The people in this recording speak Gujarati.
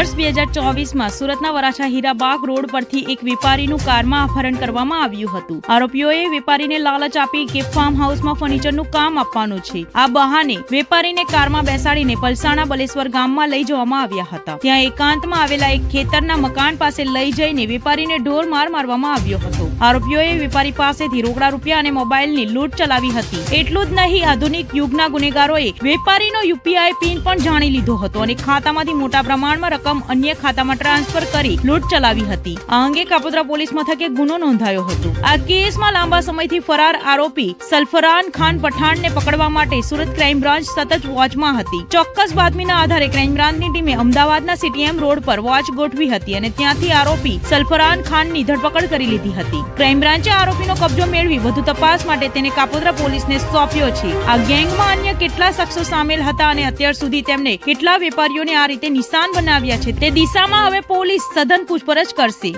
વર્ષ બે હજાર ચોવીસમાં સુરતના વરાછા હીરાબાગ રોડ પરથી એક વેપારીનું કારમાં અપહરણ કરવામાં આવ્યું હતું. આરોપીઓએ વેપારીને લાલચ આપી કે ફાર્મ હાઉસમાં ફર્નિચરનું કામ આપવાનું છે. આ બહાને વેપારીને કારમાં બેસાડીને પલસાણા બલેશ્વર ગામમાં લઈ જવામાં આવ્યા હતા. ત્યાં એકાંતમાં આવેલા એક ખેતરના મકાન પાસે લઈ જઈને વેપારીને ઢોર માર મારવામાં આવ્યો હતો. આરોપીઓએ વેપારી પાસેથી રોકડા રૂપિયા અને મોબાઈલની લૂંટ ચલાવી હતી. એટલું જ નહીં, આધુનિક યુગના ગુનેગારોએ વેપારીનો યુપીઆઈ પિન પણ જાણી લીધો હતો અને ખાતામાંથી મોટા પ્રમાણમાં રકમ અન્ય ખાતામાં ટ્રાન્સફર કરી લૂંટ ચલાવી હતી. આ અંગે કાપોદ્રા પોલીસ મથકે ગુનો નોંધાયો હતો. આ કેસમાં લાંબા સમયથી ફરાર આરોપી સલ્ફરાન ખાન પઠાણને પકડવા માટે સુરત ક્રાઇમ બ્રાન્ચ સતત વોચમાં હતી. ચોક્કસ બાતમીના આધારે ક્રાઇમ બ્રાન્ચની ટીમે અમદાવાદના સીટીએમ રોડ પર વોચ ગોઠવી હતી અને ત્યાંથી આરોપી સલ્ફરાન ખાનની ધરપકડ કરી લીધી હતી. ક્રાઇમ બ્રાન્ચે આરોપીનો કબજો મેળવી વધુ તપાસ માટે તેને કાપોદ્રા પોલીસને સોંપ્યો છે. આ ગેંગમાં અન્ય કેટલા શખ્સો સામેલ હતા અને અત્યાર સુધી તેમને કેટલા વેપારીઓને આ રીતે નિશાન બનાવ્યા છે તે દિશામાં હવે પોલીસ સઘન પૂછપરછ કરશે.